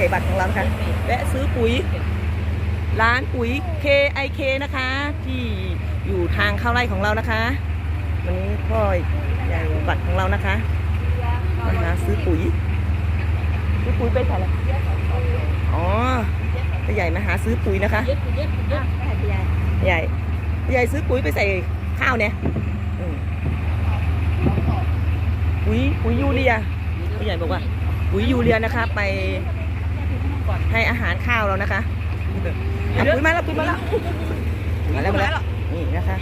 หญ่บัตรของเรานะคะแวะซื้อปุ๋ย ร้านปุ๋ย KIK นะคะ ที่อยู่ทางเข้าไร่ของเรานะคะ วันนี้พ่อใหญ่บัตรของเรานะคะมาหาซื้อปุ๋ยซื้อปุ๋ยไปใส่อะไรอ๋อพ่อใหญ่มาหาซื้อปุ๋ยนะคะใหญ่ใหญ่ซื้อปุ๋ยไปใส่ข้าวเนี่ยปุ๋ยปุ๋ยยูเรียผู้ใหญ่บอกว่าปุ๋ยยูเรียนะคะไป ให้อาหารข้าวเรานะคะเอาปุ๋ยมาแล้วปุ๋ยมาแล้วมาแล้วมาแล้วนี่นะคะ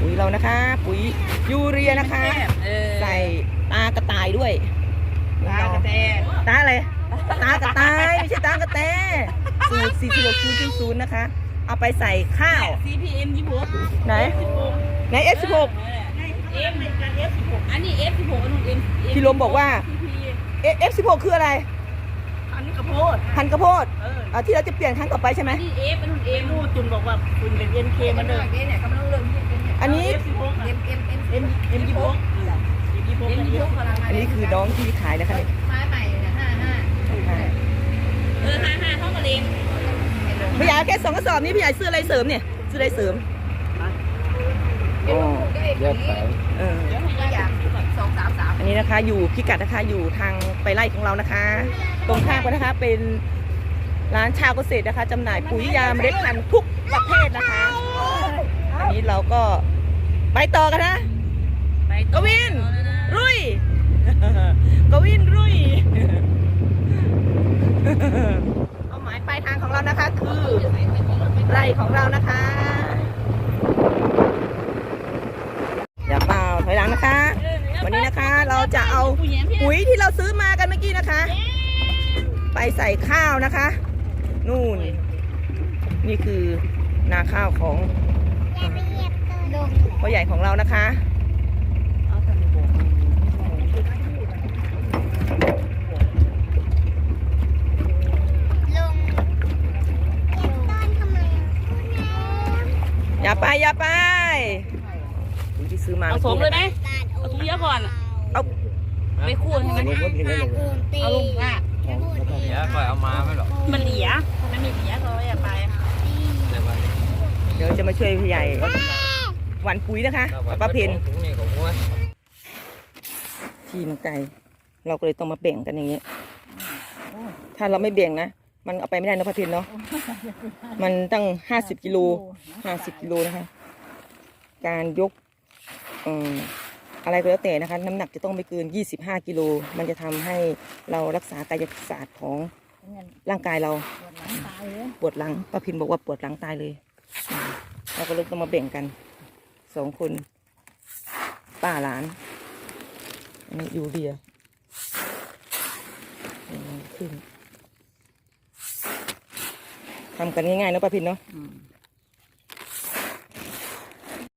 ปุ๋ยเรานะคะ ปุ๋ยยูเรียนะคะ ใส่ตากระต่ายด้วยตากระแตตาอะไรตากระต่ายไม่ใช่ตากระแตสูตรสี่สิบหกศูนย์ศูนย์นะคะ เอาไปใส่ข้าว CPM ยี่หกไหนไหน F16 เอ็มการเอฟสิบหกอันนี้เอฟสิบหกอันนู้นเอ็มพี่ลมบอกว่า F- F16 คืออะไรอันนี้กระ โพดพันธุ์ข้าวโพดเอออ่าที่เราจะเปลี่ยนครั้งต่อไปใช่ไหมอันนี้เอฟอันนู้นเอ็มนู่นจุนบอกว่าคุณเป็นเอ็นเคมันเดิมเนี่ยกำลังเริ่มที่เป็นเนี่ยอันนี้ เอฟสิบหกเอ็มเอ็มเอ็มเอ็มเอ็มยี่หกเอ็มยี่หกเอ็มยี่หกกำลังมาอันนี้คือน้องที่ขายนะคะเนี่ยไม้ใหม่เนี่ยห้าห้าเออห้าห้าเท่ากับเอ็มพี่ใหญ่เอาแค่สองกระสอบนี้พี่ใหญ่ซื้ออะไรเสริมเนี่ยซื้ออะไรเสริมเอ็มก็เอ็มเลือกนี้สายเออเดี๋ยวให้ก็อยากสองสามสามอันนี้นะคะอยู่พิกัดนะคะอยู่ทางไปไร่ของเรานะคะ ตรงข้ามกันนะคะเป็นร้านชาวเกษตรนะคะจำหน่ายปุ๋ยยาเมล็ดพันธุ์ทุกประเภทนะคะ อันนี้เราก็ไปต่อกันนะไปกวิน รุ่ยกวินรุ่ยเอาหมายปลายทางของเรานะคะคือไร่ของเรานะคะอย่าเปล่าถอยหลังนะคะ วันนี้นะคะเราจะเอาปุ๋ยที่เราซื้อมากันเมื่อกี้นะคะ ไปใส่ข้าวนะคะ นู่น นี่คือนาข้าวของพ่อใหญ่ของเรานะคะอย่าไปอย่าไปปุ๋ยที่ซื้อมาเอามื่สกี้มเลยไหมนะคะเอาถุงเยอะก่อน เอาไปคู่ให้มันผมก็พิมพ์ได้เลยเอาลงอะเดี๋ยว ปล่อยเอามาไม่หรอกมันเหลียมันมีเหลียเขาอย่าไปเดี๋ยววันนี้เดี๋ยวจะมาช่วยพี่ใหญ่หวันปุ๋ยนะคะกับป้าเพนถุงนี่ของมัวทีมไก่เราก็เลยต้องมาแบ่งกันอย่างนี้ถ้าเราไม่แบ่งนะ มันเอาไปไม่ได้นะป้าเพนเนาะมันตั้งห้าสิบกิโลห้าสิบกิโลนะคะ การยกเอ่ออะไรก็แล้วแต่นะคะ น้ำหนักจะต้องไม่เกินยี่สิบห้ากิโล มันจะทำให้เรารักษากายศาสตร์ของ ร่างกายเราปวดหลังป้าพินบอกว่าปวดหลังตายเลยอืมเราก็เลยต้องมาแบ่งกันสองคนป้าหลานอันนี้ยูเรียเอาขึ้นทำกันง่ายๆเนอะป้าพินเนาะ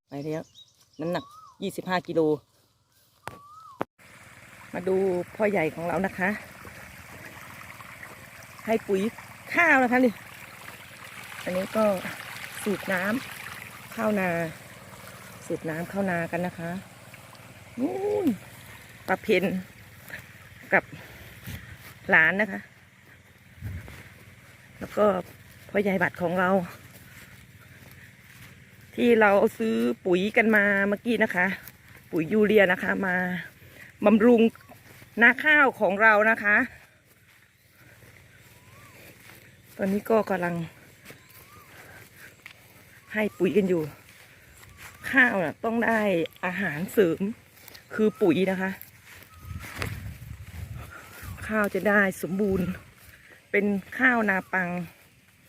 ไปแล้วน้ำหนักยี่สิบห้ากิโลมาดูพ่อใหญ่ของเรานะคะ ให้ปุ๋ยข้าวนะคะนี่ อันนี้ก็สูบน้ำข้าวนา สูบน้ำข้าวนากันนะคะนู่นปลาเพนกับหลานนะคะ แล้วก็พ่อใหญ่บัตรของเรา ที่เราซื้อปุ๋ยกันมาเมื่อกี้นะคะ ปุ๋ยยูเรียนะคะมาบำรุงนาข้าวของเรานะคะ ตอนนี้ก็กำลัง ให้ปุ๋ยกันอยู่ ข้าวน่ะ ต้องได้อาหารเสริม คือปุ๋ยนะคะ ข้าวจะได้สมบูรณ์ เป็นข้าวนาปัง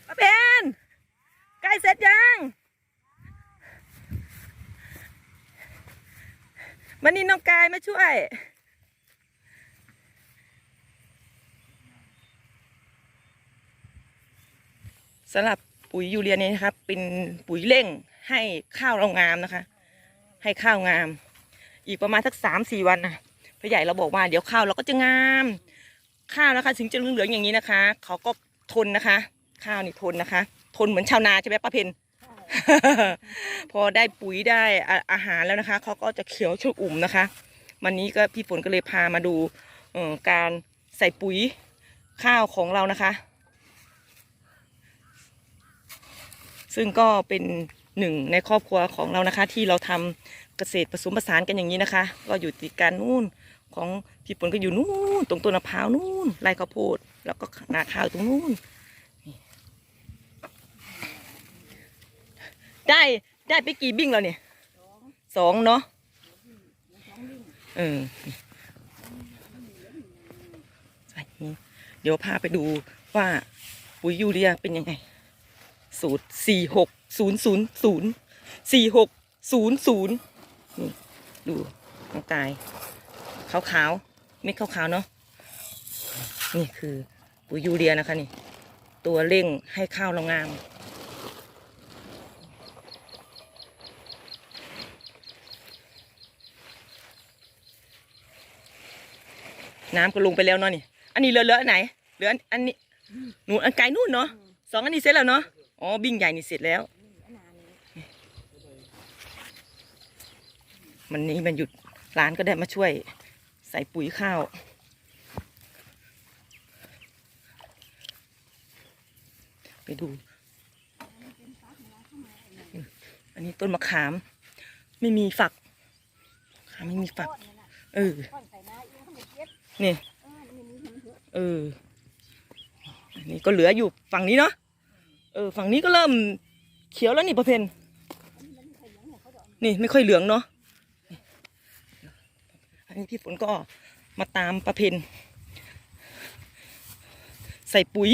ป้าเพนใกล้เสร็จยังวันนี้น้องกายมาช่วย สำหรับปุ๋ยยูเรียนี้นะครับ เป็นปุ๋ยเร่งให้ข้าวเรางามนะคะ ให้ข้าวงาม อีกประมาณสักสามสี่วันนะพ่อใหญ่เราบอกว่าเดี๋ยวข้าวเราก็จะงาม ข้าวนะคะ ถึงจะเหลืองๆอย่างนี้นะคะ เขาก็ทนนะคะ ข้าวนี่ทนนะคะ ทนเหมือนชาวนาใช่ไหมป้าเพนพอได้ปุ๋ยได้อาอาหารแล้วนะคะเขาก็จะเขียวชุอุ่มนะคะ วันนี้ก็พี่ฝนก็เลยพามาดูการใส่ปุ๋ยข้าวของเรานะคะ ซึ่งก็เป็นหนึ่งในครอบครัวของเรานะคะ ที่เราทำเกษตรผสมผสานกันอย่างนี้นะคะ ก็อยู่ติดกันนู่นของพี่ฝนก็อยู่นู่นตรงต้นมะพร้าวนู่นไร่ข้าวโพดแล้วก็นาข้าวตรงนู่นได้ได้ไปกี่บิ้งแล้วเนี่ยสองเนาะเออเดี๋ยวพาไปดูว่าปุ๋ยยูเรียเป็นยังไง สูตรสี่หกศูนย์ศูนย์ศูนย์สี่หกศูนย์ศูนย์นี่ดูน้องกายขาวขาวๆไม่ขาวขาวๆเนาะนี่คือปุ๋ยยูเรียนะคะนี่ ตัวเร่งให้ข้าวเรางามน้ำก็ลงไปแล้วเนาะนี่ อันนี้เหลือเหลือไหน เหลืออันนี้ หนูอันไกลนู่นเนาะสองอันนี้เสร็จแล้วเนาะ อ๋อบิ้งใหญ่นี่เสร็จแล้ว มันนี้มันหยุดร้านก็ได้มาช่วย ใส่ปุ๋ยข้าวไปดู อันนี้ต้นมะขาม ไม่มีฝักขามไม่มีฝัก เออนี่ เออ อันนี้ก็เหลืออยู่ฝั่งนี้เนาะ เออฝั่งนี้ก็เริ่มเขียวแล้วนี่ประเพณนี่ไม่ค่อยเหลืองเนาะอันนี้พี่ฝนก็มาตามประเพณใส่ปุ๋ย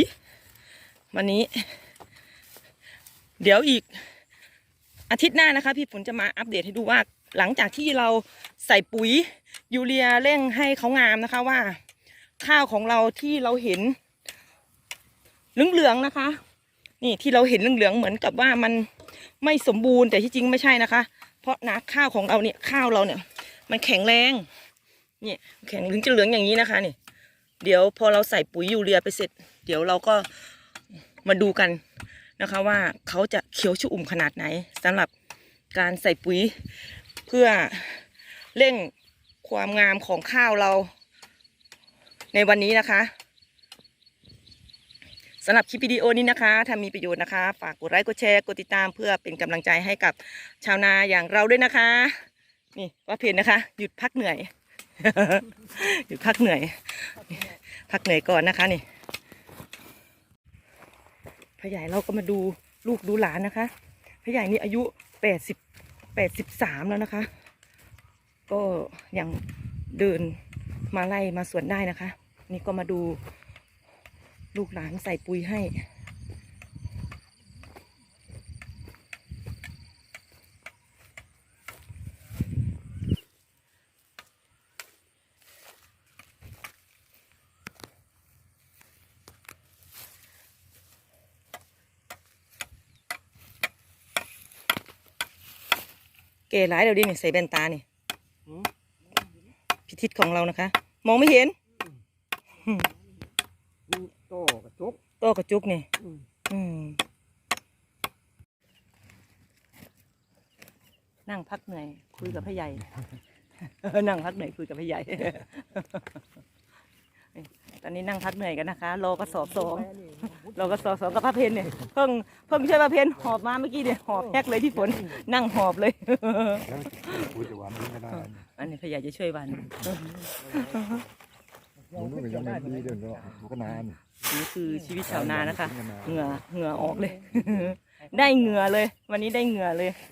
วันนี้ เดี๋ยวอีกอาทิตย์หน้านะคะ พี่ฝนจะมาอัปเดตให้ดูว่า หลังจากที่เราใส่ปุ๋ยยูเรียเร่งให้เขางามนะคะว่า ข้าวของเราที่เราเห็นเหลืองๆนะคะ นี่ที่เราเห็นเหลืองๆเหมือนกับว่ามันไม่สมบูรณ์แต่ที่จริงไม่ใช่นะคะ เพราะนาข้าวของเราเนี่ยข้าวเราเนี่ย มันแข็งแรงเนี่ยแข็งถึงจะเหลืองอย่างนี้นะคะนี่เดี๋ยวพอเราใส่ปุ๋ยยูเรียไปเสร็จ เดี๋ยวเราก็มาดูกันนะคะว่าเขาจะเขียวชุ่มขนาดไหนสำหรับการใส่ปุ๋ยเพื่อเร่งความงามของข้าวเราในวันนี้นะคะ สำหรับคลิปวิดีโอนี้นะคะ ถ้ามีประโยชน์นะคะ ฝากกดไลค์กดแชร์กดติดตามเพื่อเป็นกำลังใจให้กับชาวนาอย่างเราด้วยนะคะ นี่ว่าเพนนะคะ หยุดพักเหนื่อย หยุดพักเหนื่อย พักเหนื่อยก่อนนะคะนี่พ่อใหญ่เราก็มาดูลูกดูหลานนะคะพ่อใหญ่นี่อายุแปดสิบแปดสิบสามแล้วนะคะ ก็ยังเดินมาไล่มาสวนได้นะคะ นี่ก็มาดู ลูกหลานใส่ปุ๋ยให้ เก๋ร้ายเดี๋ยวดิเนี่ยใส่แว่นตาเนี่ยพิทิศของเรานะคะ มองไม่เห็น โตกระจุ กโตกระจุกเนี่ยอืมอืมนั่งพักเหนื่อย คุยกับพ่อใหญ่เออนั่งพักเหนื่อยคุยกับพ่อใหญ่นี่ตอนนี้นั่งพักเหนื่อยกันนะคะรอกระสอบสองรอกระสอบสองกับพระเพนเนี่ยเพิ่งเพิ่งช่วยพระเพนหอบมาเมื่อกี้เนี่ยหอบแฮกเลยที่ฝนนั่งหอบเลยแล้วพูดจะว่ามันก็ได้อันนี้พ่อใหญ่จะช่วยวัน มันก็ยังไม่ดีเดินเนาะมันก็นานนี่คือชีวิตชาวนานะคะ เหงื่อเหงื่อออกเลย ได้เหงื่อเลย วันนี้ได้เหงื่อเลยเ